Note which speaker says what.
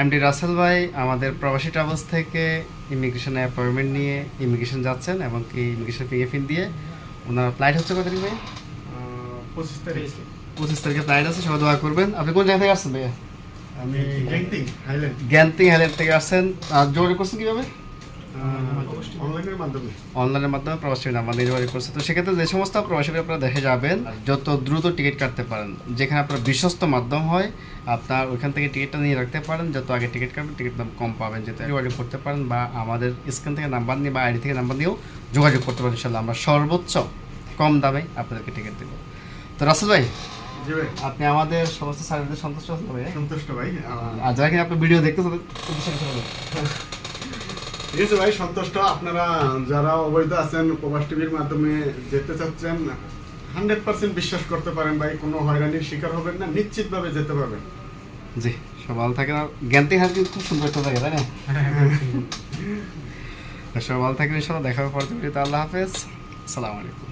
Speaker 1: MD Rasel ভাই আমাদের প্রবাসী ট্রাভেলস থেকে ইমিগ্রেশনে অ্যাপয়েন্টমেন্ট নিয়ে ইমিগ্রেশন যাচ্ছেন এবং কি ইমিগ্রেশন ফিঙ্গারপ্রিন্ট দিয়ে ওনার ফ্লাইট হচ্ছে কত তারিখ ভাই
Speaker 2: পঁচিশ তারিখ।
Speaker 1: পঁচিশ তারিখে ফ্লাইট আছে সবাই দোয়া করবেন। আপনি কোন জায়গা থেকে আসছেন ভাইয়া?
Speaker 2: আমি গ্যাংটিং হাইল্যান্ড।
Speaker 1: জ্ঞানতিং হাইল্যান্ড থেকে আসছেন। আর যোগাযোগ করছেন কীভাবে?
Speaker 2: অনলাইনের মাধ্যমে?
Speaker 1: প্রবাসী নাম্বার নির্বাচন করছে। তো সেক্ষেত্রে যে সমস্ত প্রবাসী আপনারা দেখে যাবেন যত দ্রুত টিকিট কাটতে পারেন যেখানে আপনার বিশ্বস্ত মাধ্যম হয় আপনার ওইখান থেকে টিকিটটা নিয়ে রাখতে পারেন যত আগে টিকিট কাটবেন টিকিট দাম কম পাবেন যেতে যোগাযোগ করতে পারেন বা আমাদের স্ক্যান থেকে নাম্বার নিয়ে বা আইডি থেকে নাম্বার নিয়েও যোগাযোগ করতে পারেন ইনশাল্লাহ আমরা সর্বোচ্চ কম দামে আপনাদেরকে টিকিট দেবো। তো রাসেল ভাই আপনি আমাদের সমস্ত সার্ভিসে সন্তুষ্ট আছেন ভাই
Speaker 2: সন্তুষ্ট ভাই।
Speaker 1: আর যারা কিনা আপনার ভিডিও দেখতে
Speaker 2: ঠিক আছে ভাই সন্তুষ্ট। আপনারা যারা অবৈধ আছেন প্রবাস টিভির মাধ্যমে যেতে চাচ্ছেন হান্ড্রেড পার্সেন্ট বিশ্বাস করতে পারেন ভাই কোনো হয়রানির শিকার হবেন না নিশ্চিতভাবে যেতে পারবেন।
Speaker 1: জি সব ভালো থাকেন। জ্ঞানতি কিন্তু খুব সুন্দর একটা জায়গা তাই না? সব ভালো থাকবেন ইনশাল্লাহ দেখা হবে পরবর্তীতে। আল্লাহ হাফেজ। আসসালামু আলাইকুম।